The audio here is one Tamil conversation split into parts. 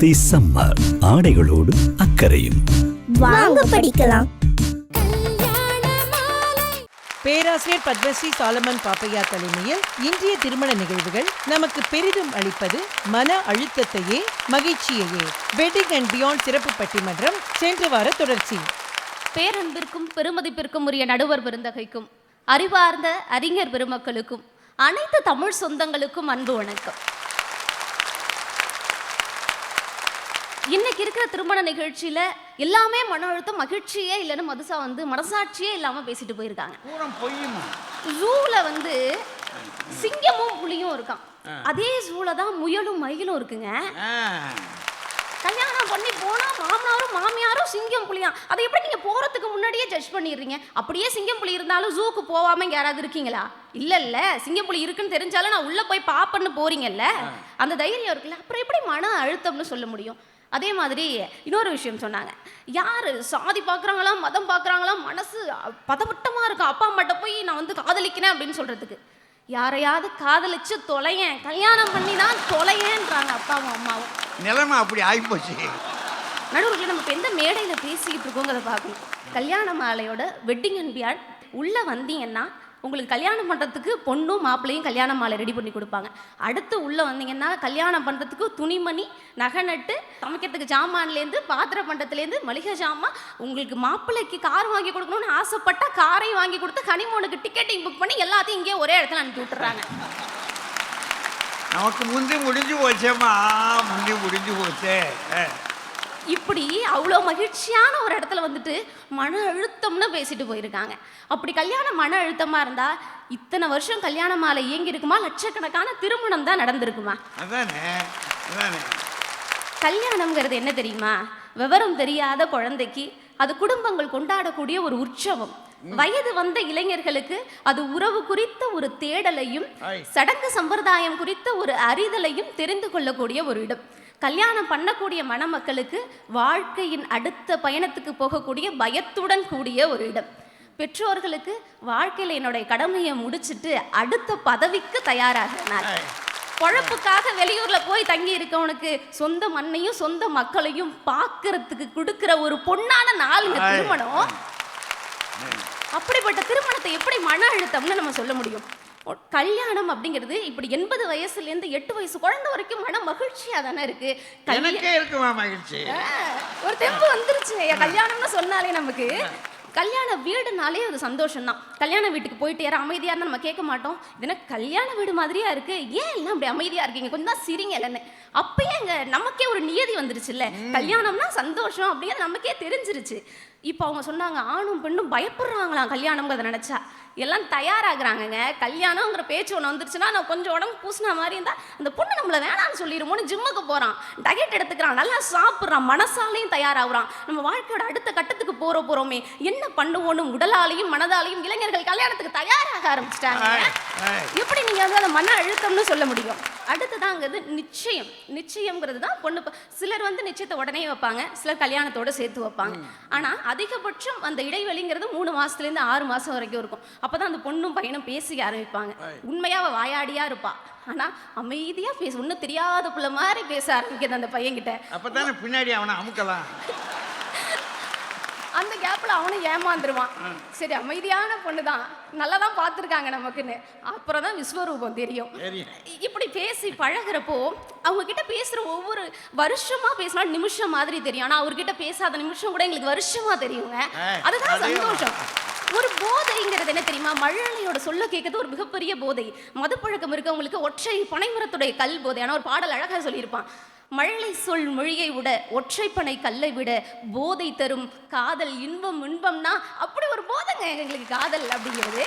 போத்தி சம்மர் ஆடைகளோடு அக்கறையும். வாங்க படிக்கலாம். கல்யாண மாலை பேராசிரியர் பத்மஸ்ரீ சாலமன் பாப்பையா தலைமையில் இன்றைய திருமண நிகழ்வுகள் நமக்கு பெரிதும் அளிப்பது மன அழுத்தத்தையே மகிழ்ச்சியையே. வெட்டிங் அண்ட் பியாண்ட் சிறப்பு பட்டிமன்றம் சென்ற வார தொடர்ச்சி. பேரன்பிற்கும் பெருமதிப்பிற்கும் உரிய நடுவர் பெருந்தகைக்கும் அறிவார்ந்த அறிஞர் பெருமக்களுக்கும் அனைத்து தமிழ் சொந்தங்களுக்கும் அன்பு வணக்கம். இன்னைக்கு இருக்கிற திருமண நிகழ்ச்சியில எல்லாமே மன அழுத்தம் மகிழ்ச்சியே இல்லைன்னு மதுசா வந்து மனசாட்சியே இல்லாம பேசிட்டு போயிருக்காங்க. ஜூல வந்து சிங்கமும் புலியும் இருக்கான். அதே ஜூல தான் முயலும் மயிலும் இருக்குங்க. கல்யாணம் பண்ணி போனா மாமனாரும் மாமியாரும் சிங்கம் புலியா அதை எப்படி நீங்க போறதுக்கு முன்னாடியே ஜட்ஜ் பண்ணிடுறீங்க? அப்படியே சிங்கம் புலி இருந்தாலும் ஜூக்கு போகாம யாராவது இருக்கீங்களா? இல்ல இல்ல. சிங்கம் புலி இருக்குன்னு தெரிஞ்சாலும் நான் உள்ள போய் பாப்பன்னு போறீங்கல்ல? அந்த தைரியம் இருக்குல்ல? அப்புறம் எப்படி மன அழுத்தம்னு சொல்ல முடியும்? அதே மாதிரி இன்னொரு விஷயம் சொன்னாங்க. யார்? சாதி பார்க்குறாங்களா மதம் பார்க்குறாங்களா மனசு பதவட்டமாக இருக்கும் அப்பா அம்மாட்ட போய் நான் வந்து காதலிக்கிறேன் அப்படின்னு சொல்கிறதுக்கு யாரையாவது காதலிச்சு தொலையேன். கல்யாணம் பண்ணி தான் தொலையேன்றாங்க அப்பாவும் அம்மாவும். நிலைமை அப்படி ஆகிப்போச்சு நடுவர்கள் நம்ம இப்போ எந்த மேடையில் பேசிக்கிட்டு இருக்கோங்கிறத பார்க்கணும். கல்யாண மாலையோட வெட்டிங் அண்ட் பியாண்ட் உள்ளே வந்தீங்கன்னா உங்களுக்கு கல்யாணம் பண்ணுறதுக்கு பொண்ணும் மாப்பிள்ளையும் கல்யாண மாலை ரெடி பண்ணி கொடுப்பாங்க. அடுத்து உள்ளே வந்தீங்கன்னா கல்யாணம் பண்ணுறதுக்கு துணிமணி நகை நட்டு சமைக்கிறதுக்கு ஜாமான்லேருந்து பாத்திர பண்டத்துலேருந்து மளிகை ஜாமான் உங்களுக்கு மாப்பிள்ளைக்கு கார் வாங்கி கொடுக்கணும்னு ஆசைப்பட்டா காரையும் வாங்கி கொடுத்து கனிமோனுக்கு டிக்கெட்டிங் புக் பண்ணி எல்லாத்தையும் இங்கே ஒரே இடத்துல அனுப்பி விட்டுறாங்க. நமக்கு முந்தி முடிஞ்சு போச்சேம்மா. முந்தி முடிஞ்சு போச்சே. இப்படி அவ்வளோ மகிழ்ச்சியான ஒரு இடத்துல வந்துட்டு மன அழுத்தம்னு பேசிட்டு போயிருக்காங்க. அப்படி கல்யாணம் மன அழுத்தமாக இருந்தால் இத்தனை வருஷம் கல்யாண மாலை இயங்கி இருக்குமா லட்சக்கணக்கான திருமணம் தான் நடந்திருக்குமா? கல்யாணம்ங்கிறது என்ன தெரியுமா? விவரம் தெரியாத குழந்தைக்கு அது குடும்பங்கள் கொண்டாடக்கூடிய ஒரு உற்சவம். வயது வந்த இளைஞர்களுக்கு அது உறவு குறித்த ஒரு தேடலையும். சடங்கு சம்பிரதாயம் குறித்த ஒரு அறிதலையும் தெரிந்து கொள்ளக்கூடிய ஒரு இடம். கல்யாணம் பண்ணக்கூடிய மணமக்களுக்கு வாழ்க்கையின் அடுத்த பயணத்துக்கு போகக்கூடிய பயத்துடன் கூடிய ஒரு இடம். பெற்றோர்களுக்கு வாழ்க்கையில் என்னுடைய கடமையை முடிச்சிட்டு அடுத்த பதவிக்கு தயாராகிற நாள் ஐ. பொழப்புக்காக வெளியூர்ல போய் தங்கி இருக்கவனுக்கு சொந்த மண்ணையும் சொந்த மக்களையும் பார்க்கறதுக்கு கொடுக்கிற ஒரு நாளுங்க ஆய். திருமணம். அப்படிப்பட்ட திருமணத்தை எப்படி மன அழுத்தம்னு நம்ம சொல்ல முடியும்? கல்யாணம் அப்படிங்கிறது இப்படி எண்பது வயசுல இருந்து எட்டு வயசு குழந்தை வரைக்கும் மன மகிழ்ச்சியா தானே இருக்கு? எனக்கே இருக்குமா மகிழ்ச்சி. ஒரு தெம்பு வந்துருச்சு. கல்யாணம்னு சொன்னாலே நமக்கு. கல்யாண வீடுனாலே அது சந்தோஷம் தான் கல்யாண வீட்டுக்கு போயிட்டு யாரும் அமைதியாக இருந்தால் நம்ம கேட்க மாட்டோம். இது என்ன கல்யாண வீடு மாதிரியா இருக்கு? ஏன் எல்லாம் அப்படி அமைதியாக இருக்கீங்க? கொஞ்சம் தான் சிரிங்க இல்லைன்னு அப்பயே அங்கே நமக்கே ஒரு நியதி வந்துருச்சுல்ல? கல்யாணம்னா சந்தோஷம் அப்படிங்கிறது நமக்கே தெரிஞ்சிருச்சு. இப்போ அவங்க சொன்னாங்க ஆணும் பெண்ணும் பயப்படுறாங்களாம் கல்யாணம்ங்கிறத நினச்சா. எல்லாம் தயாராகிறாங்கங்க. கல்யாணங்கிற பேச்சு ஒன்று வந்துருச்சுன்னா நான் கொஞ்சம் உடம்பு பூசின மாதிரி இருந்தால் அந்த பொண்ணு நம்மளை வேணாம்னு சொல்லிடுமோன்னு ஜிம்முக்கு போகிறான் டயட் எடுத்துக்கிறான். நல்லா சாப்பிட்றான். மனசாலையும் தயாராகிறான். நம்ம வாழ்க்கையோட அடுத்த கட்டத்துக்கு போகிற போகிறோமே என்ன பண்ணுவோன்னு உடலாலையும் மனதாலையும் இளைஞர்கள் கல்யாணத்துக்கு தயாராக ஆரம்பிச்சிட்டாங்க. எப்படி நீங்கள் வந்து அதை மன அழுத்தம்னு சொல்ல முடியும்? அடுத்ததாங்கிறது நிச்சயம். நிச்சயம்ங்கிறது தான் பொண்ணு சிலர் வந்து நிச்சயத்தை உடனே வைப்பாங்க. சிலர் கல்யாணத்தோட சேர்த்து வைப்பாங்க. ஆனால் அதிகபட்சம் அந்த இடைவெளிங்கிறது மூணு மாசத்துலேருந்து ஆறு மாதம் வரைக்கும் இருக்கும். அப்போ தான் அந்த பொண்ணும் பையனும் பேசிக்க ஆரம்பிப்பாங்க. உண்மையாக அவள் வாயாடியா இருப்பா. ஆனால் அமைதியாக பேச ஒன்றும் தெரியாத புள்ள மாதிரி பேச ஆரம்பிக்குது அந்த பையன்கிட்ட. அப்பதானே பின்னாடி அவனை அமுக்கலாம். அந்த கேப்பில் அவனும் ஏமாந்துருவான். சரி அமைதியான பொண்ணு தான் நல்லா தான் பார்த்துருக்காங்க நமக்குன்னு. அப்புறம் தான் விஸ்வரூபம் தெரியும். இப்படி பேசி பழகுறப்போ அவங்க கிட்ட பேசுகிற ஒவ்வொரு வருஷமா பேசினா நிமிஷம் மாதிரி தெரியும். ஆனால் அவர்கிட்ட பேசாத நிமிஷம் கூட எங்களுக்கு வருஷமா தெரியுங்க. அதுதான் அதே சந்தோஷம். ஒரு போதைங்கிறது என்ன தெரியுமா? மழலையோட சொல்ல கேட்கறது ஒரு மிகப்பெரிய போதை. மதுப்பழக்கம் இருக்கவங்களுக்கு ஒற்றை பனைமரத்துடைய கல் போதை. ஆனால் ஒரு பாடல் அழகாக சொல்லியிருப்பான். மழலை சொல் மொழியை விட ஒற்றைப்பனை கல்லை விட போதை தரும் காதல் இன்பம் இன்பம்னா அப்படி ஒரு போதைங்க எங்களுக்கு காதல் அப்படிங்கிறது.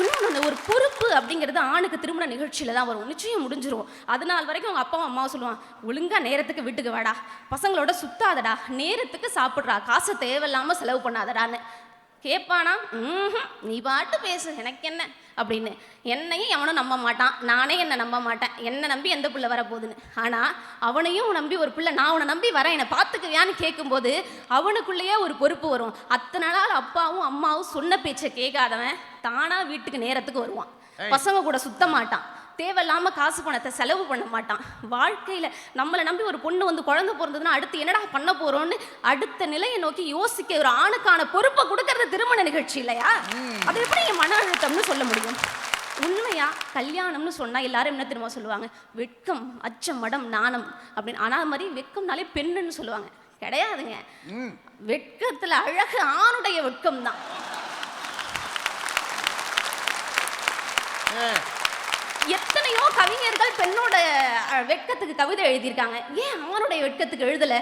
இன்னொன்று ஒரு பொறுப்பு அப்படிங்கிறது ஆணுக்கு திருமண நிகழ்ச்சியில தான் வரும். நிச்சயம் முடிஞ்சிரும். அது நாள் வரைக்கும் அவங்க அப்பாவும் அம்மாவும் சொல்லுவான் ஒழுங்காக நேரத்துக்கு வீட்டுக்கு வாடா. பசங்களோட சுத்தாதடா. நேரத்துக்கு சாப்பிட்றா. காசை தேவையில்லாமல் செலவு பண்ணாதடான்னு. கேட்பானா நீ பாட்டு பேசு எனக்கு என்ன? அப்படின்னு. என்னையும் எவனும் நம்ப மாட்டான். நானே என்னை நம்ப மாட்டேன். என்னை நம்பி எந்த பிள்ளை வரப்போகுதுன்னு. ஆனால் அவனையும் நம்பி ஒரு பிள்ளை நான் உன்னை நம்பி வரேன் என்னை பார்த்துக்குவியான்னு கேட்கும்போது அவனுக்குள்ளேயே ஒரு பொறுப்பு வரும். அத்தனை நாள் அப்பாவும் அம்மாவும் சொன்ன பேச்சை கேட்காதவன் தானா வீட்டுக்கு நேரத்துக்கு வருவான். பசங்க கூட சுத்த மாட்டான். தேவையில்லாம காசு பணத்தை செலவு பண்ண மாட்டான். வாழ்க்கையில நம்மளை நம்பி ஒரு பொண்ணு வந்து குழந்தை பிறந்ததுன்னா அடுத்து என்னடா பண்ண போறோம்னு அடுத்த நிலையை நோக்கி யோசிக்க ஒரு ஆணுக்கான பொறுப்பை கொடுக்கறது திருமண நிகழ்ச்சி இல்லையா? அது எப்படி மன அழுத்தம்னு சொல்ல முடியும்? உண்மையா கல்யாணம்னு சொன்னா எல்லாரும் என்ன தெரியுமா சொல்லுவாங்க? வெட்கம் அச்சம் மடம் நாணம் அப்படின்னு. ஆனா அது மாதிரி வெட்கம்னாலே பெண்ணுன்னு சொல்லுவாங்க. கிடையாதுங்க. வெட்கத்துல அழகு ஆணுடைய வெட்கம் தான் கவிஞர்கள் பெண்ணோட வெட்கத்துக்கு கவிதை எழுதியிருக்காங்க. ஏன் ஆணுடைய வெட்கத்துக்கு எழுதல?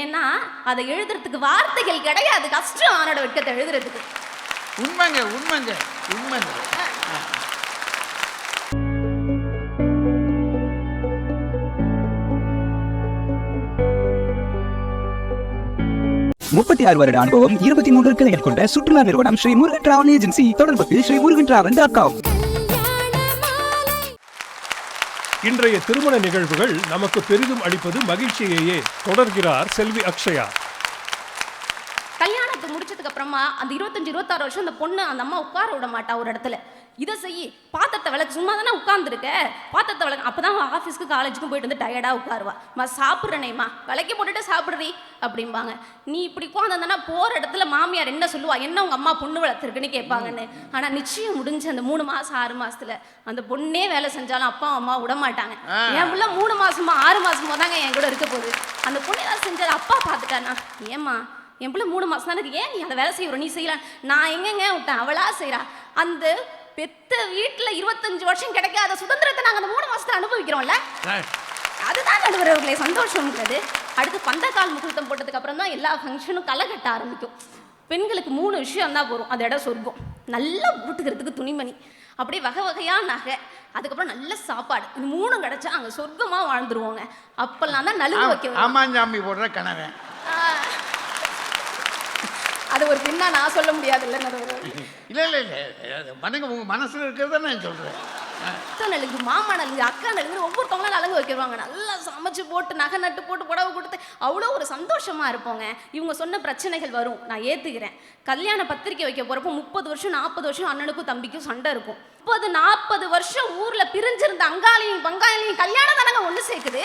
ஏன்னா அதை எழுதுறதுக்கு வார்த்தைகள் கிடையாது. கஷ்டம் ஆணோட வெட்கத்தை எழுதுறதுக்கு. உண்மைங்க உண்மைங்க உண்மைங்க. முப்பத்தி ஆறு வருட அனுபவம் இருபத்தி மூன்று கிளைகள் கொண்ட சுற்றுலா நிறுவனம் ஸ்ரீ முருகன் டிராவல் ஏஜென்சி தொடர்புக்கு Sri Murugan travel dot com இன்றைய திருமண நிகழ்வுகள் நமக்கு பெரிதும் அளிப்பது மகிழ்ச்சியையே தொடர்கிறார் செல்வி அக்ஷயா. கல்யாணத்தை முடிச்சதுக்கு அப்புறமா அந்த இருபத்தஞ்சு இருபத்தாறு வருஷம் அந்த பொண்ணு அந்த அம்மா உட்கார விட மாட்டா ஒரு இடத்துல. இதை செய் பாத்திரத்தை விளக்கு சும்மா தானே உட்காந்துருக்க பாத்திரத்தை விளக்கு அப்போ தான் ஆஃபீஸ்க்கு காலேஜுக்கும் போயிட்டு வந்து டயர்டாக உட்காருவா. மா சாப்பிட்றனேம்மா. விளக்கி போட்டுட்டு சாப்பிட்றீ அப்படிம்பாங்க. நீ இப்படி உட்காந்துருந்தனா போகிற இடத்துல மாமியார் என்ன சொல்லுவா? என்ன உங்கள் அம்மா பொண்ணு வளர்த்துருக்குன்னு கேட்பாங்கன்னு. ஆனால் நிச்சயம் முடிஞ்ச அந்த மூணு மாதம் ஆறு மாசத்துல அந்த பொண்ணே வேலை செஞ்சாலும் அப்பா அம்மா விட மாட்டாங்க. என் புள்ள மூணு மாசமா ஆறு மாசமா தாங்க என் கூட இருக்க போகுது. அந்த பொண்ணு ஏதாவது செஞ்சாலும் அப்பா பார்த்துட்டானா ஏம்மா என் பிள்ளை மூணு மாசம் தான் இருக்கு. ஏன் நீ அந்த வேலை செய்யற? நீ செய்யலாம். நான் எங்கெங்க விட்டேன்? அவளா செய்றா. அந்த பெத்த வீட்டுல இருபத்தஞ்சு வருஷம் கிடைக்காத சுதந்திரத்தை நாங்க அந்த மூணு மாசத்துல அனுபவிக்கிறோம்ல? அதுதான் நடுவர்களே சந்தோஷம்ங்கிறது அடுத்து பந்தக்கால் முகூர்த்தம் போட்டதுக்கு அப்புறம் தான் எல்லா ஃபங்க்ஷனும் களை கட்ட ஆரம்பிக்கும். பெண்களுக்கு மூணு விஷயம் தான் போகும் அந்த இடம் சொர்க்கம். நல்லா போட்டுக்கிறதுக்கு துணிமணி. அப்படியே வகை வகையா நகை. அதுக்கப்புறம் நல்ல சாப்பாடு. இது மூணும் கிடைச்சா அங்க சொர்க்கமா வாழ்ந்துருவோங்க. அப்பெல்லாம் தான் நலுங்கு வைக்க. ஆமாஞ்சாமி போடுற கணவன் அது ஒரு பின்னா நான் சொல்ல முடியாதுல்ல நடுவர்களே இல்லை இல்லை இல்லை அது மனங்க உங்க மனசுல இருக்கிறத நான் சொல்றேன். அத்தை நலுங்கு மாமா நலுங்கு அக்கா நலுங்கு ஒவ்வொருத்தவங்களும் நலங்கு வைக்கிறவாங்க. நல்லா சமைச்சு போட்டு நகை நட்டு போட்டு புடவை கொடுத்து அவ்வளோ ஒரு சந்தோஷமா இருப்போங்க. இவங்க சொன்ன பிரச்சனைகள் வரும். நான் ஏத்துக்கிறேன். கல்யாண பத்திரிக்கை வைக்க போறப்போ முப்பது வருஷம் நாற்பது வருஷம் அண்ணனுக்கும் தம்பிக்கும் சண்டை இருக்கும். முப்பது நாற்பது வருஷம் ஊர்ல பிரிஞ்சிருந்த அங்காளியும் பங்காளியும் கல்யாணம் தானங்க ஒன்று சேர்க்குது?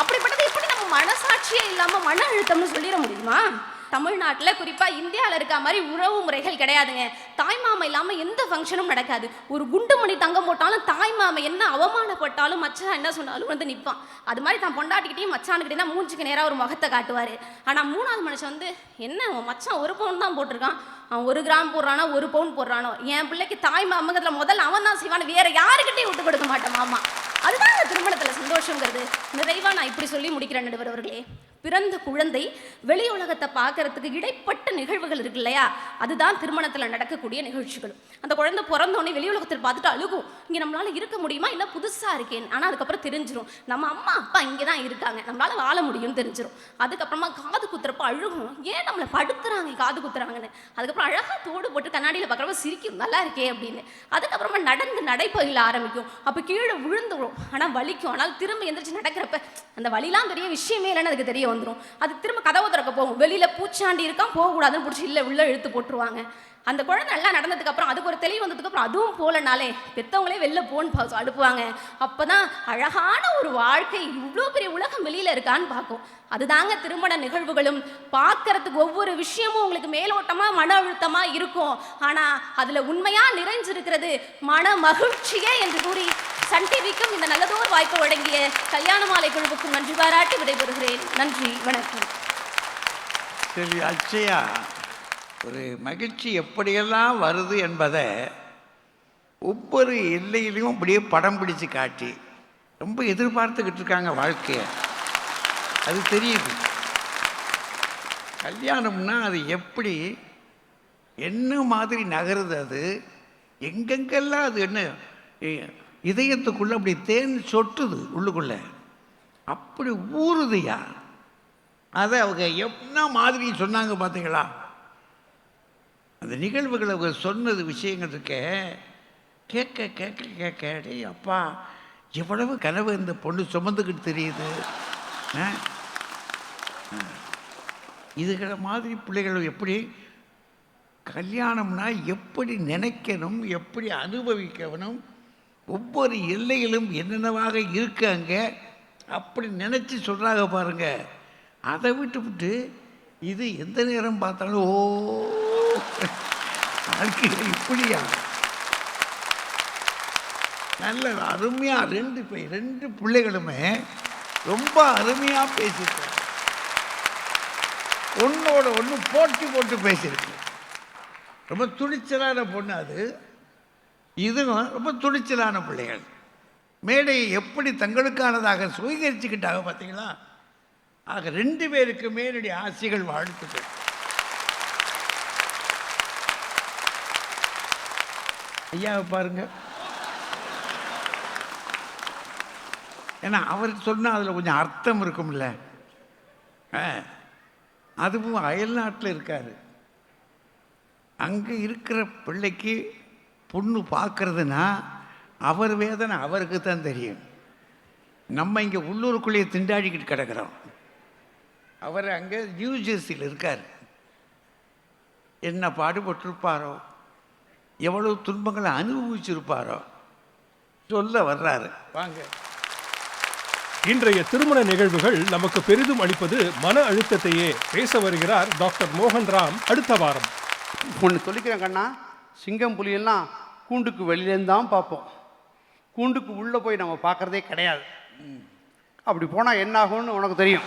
அப்படிப்பட்டது எப்படி நம்ம மனசாட்சியே இல்லாம மன அழுத்தம்னு சொல்லிட முடியுமா? தமிழ்நாட்டில் குறிப்பாக இந்தியாவில் இருக்க மாதிரி உறவு முறைகள் கிடையாதுங்க. தாய்மாமா இல்லாமல் எந்த ஃபங்க்ஷனும் நடக்காது. ஒரு குண்டு மணி தங்கம் போட்டாலும் தாய்மாமா என்ன அவமானப்பட்டாலும் மச்சான் என்ன சொன்னாலும் வந்து நிற்பான் அது மாதிரி தான் பொண்டாட்டிக்கிட்டையும் மச்சானுக்கிட்டே தான் மூஞ்சுக்கு நேராக ஒரு முகத்தை காட்டுவார். ஆனால் மூணாவது மனுஷன் வந்து என்ன மச்சான் ஒரு பவுன் தான் போட்டிருக்கான். அவன் ஒரு கிராம் போடுறானோ ஒரு பவுன் போடுறானோ. என் பிள்ளைக்கு தாய் மாமங்கிறதுல முதல்ல அவன் தான் செய்வான் வேற யாருக்கிட்டையும் விட்டு கொடுக்க மாட்டான் மாமா. அதுதான் அந்த திருமணத்தில் சந்தோஷங்கிறது. நிறைவாக நான் இப்படி சொல்லி முடிக்கிறேன் நடுவர் அவர்களே. பிறந்த குழந்தை வெளி உலகத்தை பார்க்கறதுக்கு இடைப்பட்ட நிகழ்வுகள் இருக்கு இல்லையா? அதுதான் திருமணத்தில் நடக்கக்கூடிய நிகழ்ச்சிகள். அந்த குழந்தை பிறந்தோடனே வெளி உலகத்தில் பார்த்துட்டு அழுகும். இங்கே நம்மளால இருக்க முடியுமா? இல்லை புதுசாக இருக்கேன் ஆனால் அதுக்கப்புறம் தெரிஞ்சிடும் நம்ம அம்மா அப்பா இங்கே தான் இருக்காங்க. நம்மளால வாழ முடியும்னு தெரிஞ்சிடும் அதுக்கப்புறமா காது குத்துறப்ப அழுகும். ஏன் நம்மளை படுத்துறாங்க காது குத்துறாங்கன்னு? அதுக்கப்புறம் அழகாக தோடு போட்டு கண்ணாடியில் பார்க்குறப்ப சிரிக்கும். நல்லா இருக்கே அப்படின்னு. அதுக்கப்புறமா நடந்து நடைப்பயில ஆரம்பிக்கும். அப்போ கீழே விழுந்துடும் ஆனால் வலிக்கும். ஆனால் திரும்ப எந்திரிச்சு நடக்கிறப்ப அந்த வலிலாம் பெரிய விஷயமே இல்லைன்னு அதுக்கு தெரியும் வந்துடும் அது திரும்ப கதவு திறக்க போகும். வெளியில் பூச்சாண்டி இருக்கான் போகக்கூடாதுன்னு பிடிச்சி இல்லை உள்ள இழுத்து போட்டுருவாங்க. அந்த குழந்தை நல்லா நடந்ததுக்கு அப்புறம் அதுக்கு ஒரு தெளிவு வந்ததுக்கு அப்புறம் அதுவும் போலனாலே பெத்தவங்களே வெளில போன்னு அனுப்புவாங்க. அப்போ அப்பதான் அழகான ஒரு வாழ்க்கை இவ்வளோ பெரிய உலகம் வெளியில இருக்கான்னு பார்க்கும். அதுதாங்க திருமண நிகழ்வுகளும். பார்க்கறதுக்கு ஒவ்வொரு விஷயமும் உங்களுக்கு மேலோட்டமா மன அழுத்தமா இருக்கும். ஆனா அதுல உண்மையா நிறைஞ்சிருக்கிறது மன மகிழ்ச்சியே என்று கூறி சன் டிவிக்கும் இந்த நல்லதோர் வாய்ப்பு வழங்கிய கல்யாண மாலை குழுவுக்கும் நன்றி பாராட்டி விடைபெறுகிறேன். நன்றி வணக்கம். சரி அச்சையா ஒரு மகிழ்ச்சி எப்படியெல்லாம் வருது என்பதை ஒவ்வொரு எல்லையிலையும் அப்படியே படம் பிடிச்சு காட்டி ரொம்ப எதிர்பார்த்துக்கிட்டு இருக்காங்க வாழ்க்கையை. அது தெரியுது. கல்யாணம்னா அது எப்படி என்ன மாதிரி நகருது அது எங்கெங்கெல்லாம் அது என்ன இதயத்துக்குள்ளே அப்படி தேன் சொட்டுது உள்ளுக்குள்ளே. அப்படி ஊறுதுயா. அதை அவங்க என்ன மாதிரி சொன்னாங்க பார்த்தீங்களா அந்த நிகழ்வுகளை அவங்க சொன்னது விஷயங்கள் இருக்க. கேட்க கேட்க கேட்க டேய் அப்பா எவ்வளவு கனவு இந்த பொண்ணு சுமந்துக்கிட்டு தெரியுது. இதுகளை மாதிரி பிள்ளைகள் எப்படி கல்யாணம்னா எப்படி நினைக்கணும் எப்படி அனுபவிக்கணும் ஒவ்வொரு எல்லையிலும் என்னென்னவாக இருக்கு அங்கே? அப்படி நினச்சி சொல்கிறாங்க பாருங்க. அதை விட்டு விட்டு இது எந்த நேரம் பார்த்தாலும் ஓ வாழ்க்கையில் இப்படியா? நல்ல அருமையாக ரெண்டு ரெண்டு பிள்ளைகளுமே ரொம்ப அருமையாக பேசியிருக்காங்க. ஒன்றோட ஒன்று போட்டி போட்டு பேசியிருக்கு. ரொம்ப துணிச்சலான பொண்ணு அது. இதுவும் ரொம்ப துணிச்சலான பிள்ளைகள். மேடையை எப்படி தங்களுக்கானதாக சுவீகரிச்சுக்கிட்டாங்க பார்த்தீங்களா ஆக ரெண்டு பேருக்குமே என்னுடைய ஆசைகள் வாழ்த்துக்கள் ஐயாவை பாருங்க. ஏன்னா அவர் சொன்னால் அதில் கொஞ்சம் அர்த்தம் இருக்கும்ல. ஆ, அதுவும் அயல்நாட்டில் இருக்காரு. அங்கே இருக்கிற பிள்ளைக்கு பொண்ணு பார்க்கறதுனா அவர் வேதனை அவருக்கு தான் தெரியும். நம்ம இங்கே உள்ளூருக்குள்ளேயே திண்டாடிக்கிட்டு கிடக்கிறோம். அவர் அங்கே நியூ ஜெர்சியில் இருக்கார். என்ன பாடுபட்டிருப்பாரோ எவ்வளவு துன்பங்களை அனுபவிச்சிருப்பாரோ சொல்ல வர்றாரு. வாங்க. இன்றைய திருமண நிகழ்வுகள் நமக்கு பெரிதும் அளிப்பது மன அழுத்தத்தையே பேச வருகிறார் டாக்டர் மோகன்ராம் அடுத்த வாரம். ஒன்று சொல்லிக்கிறேன் கண்ணா. சிங்கம் புலியெல்லாம் கூண்டுக்கு வெளியிலேருந்து தான் பார்ப்போம். கூண்டுக்கு உள்ளே போய் நம்ம பார்க்குறதே கிடையாது. அப்படி போனால் என்னாகும்னு உனக்கு தெரியும்.